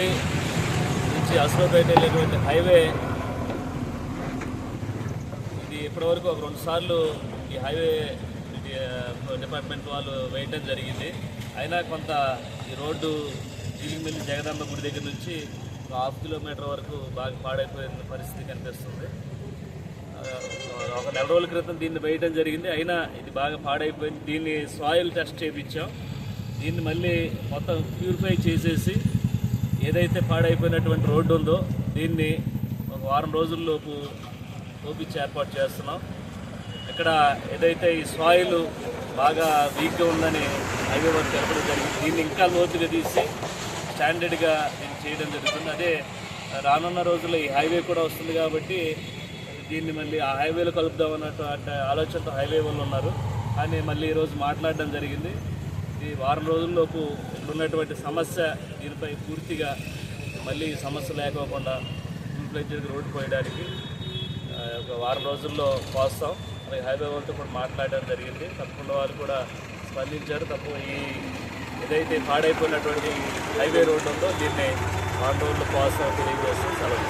నుంచి అసలుపేట వెళ్ళేటువంటి హైవే. ఇది ఇప్పటివరకు ఒక రెండు సార్లు ఈ హైవే డిపార్ట్మెంట్ వాళ్ళు వేయటం జరిగింది. అయినా కొంత ఈ రోడ్డు జీలిమిల్లి జగదాంబ గుడి దగ్గర నుంచి ఒక హాఫ్ కిలోమీటర్ వరకు బాగా పాడైపోయిన పరిస్థితి కనిపిస్తుంది. ఒక నెల రోజుల క్రితం దీన్ని వేయటం జరిగింది. అయినా ఇది బాగా పాడైపోయింది. దీన్ని సాయిల్ టెస్ట్ చేయించాం. దీన్ని మళ్ళీ మొత్తం ప్యూరిఫై చేసేసి ఏదైతే పాడైపోయినటువంటి రోడ్డు ఉందో దీన్ని ఒక వారం రోజుల్లోపు చూపించి ఏర్పాటు చేస్తున్నాం. ఇక్కడ ఏదైతే ఈ సాయిల్ బాగా వీక్గా ఉందని హైవే వర్క్ తెలపడం జరిగింది. దీన్ని ఇంకా లోతుగా తీసి స్టాండర్డ్గా దీన్ని చేయడం జరుగుతుంది. అదే రానున్న రోజుల్లో ఈ హైవే కూడా వస్తుంది కాబట్టి దీన్ని మళ్ళీ ఆ హైవేలో కలుపుదాం అన్నట్టు అంటే ఆలోచనతో హైవే వాళ్ళు ఉన్నారు. కానీ మళ్ళీ ఈరోజు మాట్లాడడం జరిగింది. ఈ వారం రోజుల్లోపు ఇప్పుడున్నటువంటి ఉన్నటువంటి సమస్య దీనిపై పూర్తిగా మళ్ళీ ఈ సమస్య లేకోకుండా ఫుల్ రోడ్డు పోయడానికి ఒక వారం రోజుల్లో పోస్తాం. అలాగే హైవే వాళ్ళతో కూడా మాట్లాడడం జరిగింది. తప్పకుండా వాళ్ళు కూడా స్పందించారు. తప్ప ఈ ఏదైతే పాడైపోయినటువంటి హైవే రోడ్డు ఉందో దీన్ని వారం రోజుల్లో పోస్తాం తెలియజేస్తాం సెలవు